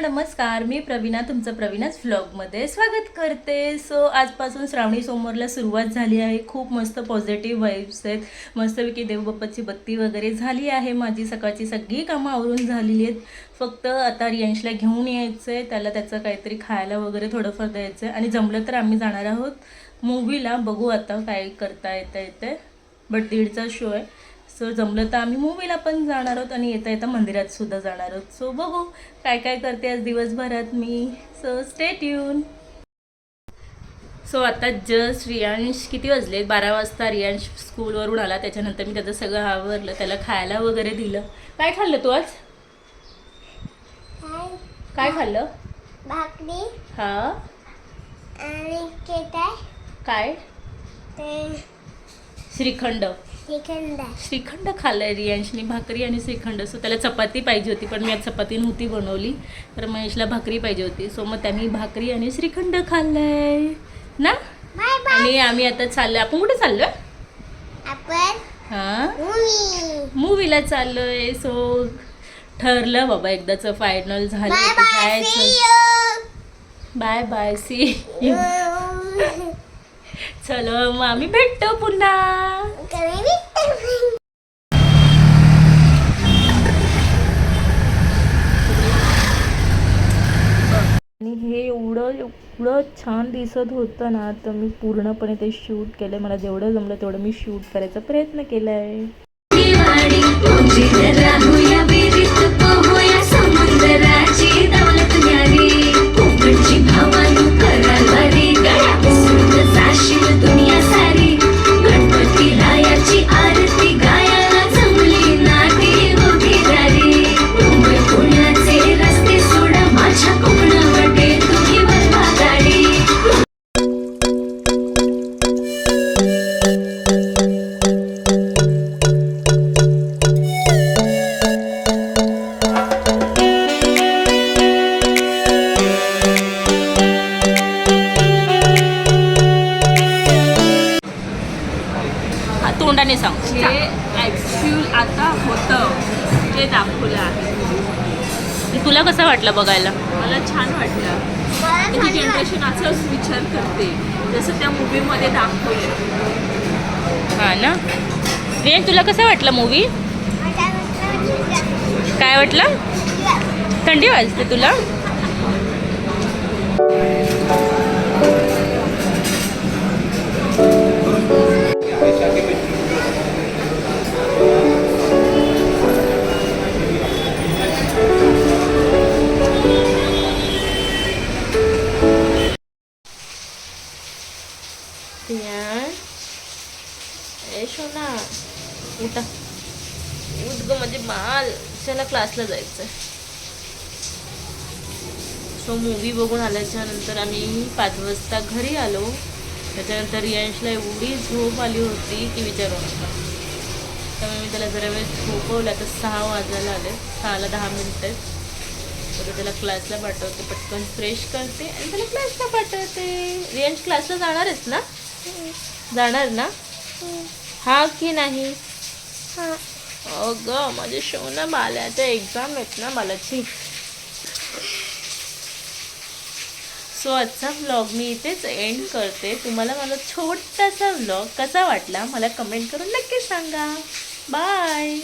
नमस्कार मी प्रवीणा तुमचं प्रवीणाच व्लॉगमध्ये स्वागत करते. सो आजपासून श्रावणी सोमवारला सुरुवात झाली आहे. खूप मस्त पॉझिटिव्ह वाईब्स आहेत. मस्तपैकी देवबाप्पाची बत्ती वगैरे झाली आहे. माझी सकाळची सगळी कामं आवरून झालेली आहेत. फक्त आता रियांशला घेऊन यायचं आहे त्याला त्याचं काहीतरी खायला वगैरे थोडंफार द्यायचं आहे आणि जमलं तर आम्ही जाणार आहोत. मूवीला बघू आता काय करता येतं येते बट दीडचा शो आहे. सो जमलं तर आम्ही मूवीला पण जाणार आहोत आणि येता येता मंदिरात सुद्धा जाणार आहोत. सो बघू काय काय करते आज दिवसभरात मी. सो स्टेट येऊन सो आता जस्ट रियांश किती वाजले? बारा वाजता रियांश स्कूलवरून आला. त्याच्यानंतर मी त्याचं सगळं आवरलं त्याला खायला वगैरे दिलं. काय खाल्लं तू आज? काय खाल्लं? भाकरी हा. आणि काय? ते श्रीखंड. श्रीखंड. श्रीखंड खाल्लंय रियांशनी भाकरी आणि श्रीखंड. सो त्याला चपाती पाहिजे होती पण मी आज चपाती नव्हती बनवली. तर महेशला भाकरी पाहिजे होती. सो मग त्यांनी भाकरी आणि श्रीखंड खाल्लंय. ना? आणि आम्ही आता चाललोय. आपण कुठे चाललोय? आपण हा? मूवी मूवीला चाललोय. सो ठरलं बाबा एकदाच फायनल झालं बाय बाय सी जायचं. बाय बाय सी यू चलो मग आम्ही भेटतो पुन्हा. आणि हे एवढं एवढं छान दिसत होतं ना तर मी पूर्णपणे ते शूट केलं मला जेवढं जमलं तेवढं मी शूट करायचा प्रयत्न केला आहे तोंडाने सांग. जे ॲक्च्युअल आता होतं. ते दाखवलं आहे. ते तुला कसं वाटलं बघायला? मला छान वाटलं. त्याची जनरेशन असंच विचार करते. जसं त्या मूवीमध्ये दाखवलं. हा ना? रियान तुला कसं वाटलं मूवी काय वाटलं? थंडी वाजते तुला? शोना उठा. उठ ग म्हणजे माल चला क्लासला जायचं सो मूवी बघून आल्याच्यानंतर आम्ही पाच वाजता घरी आलो. त्याच्यानंतर रियांशला एवढी झोप आली होती की विचारू नका. त्यामुळे मी त्याला जरा वेळ झोपवला. तर सहा वाजायला आले. सहाला दहा मिनटं तर त्याला क्लासला पाठवते. पटकन फ्रेश करते आणि त्याला क्लासला पाठवते. रियांश क्लासला जाणारच ना? जाणार ना? हा की नाही? अगं माझे शोना बाल्याच्या एक्झाम आहेत ना बालाची. सो आजचा व्लॉग मी इथेच एंड करते. तुम्हाला माझा छोटासा व्लॉग कसा वाटला मला कमेंट करून नक्की सांगा. बाय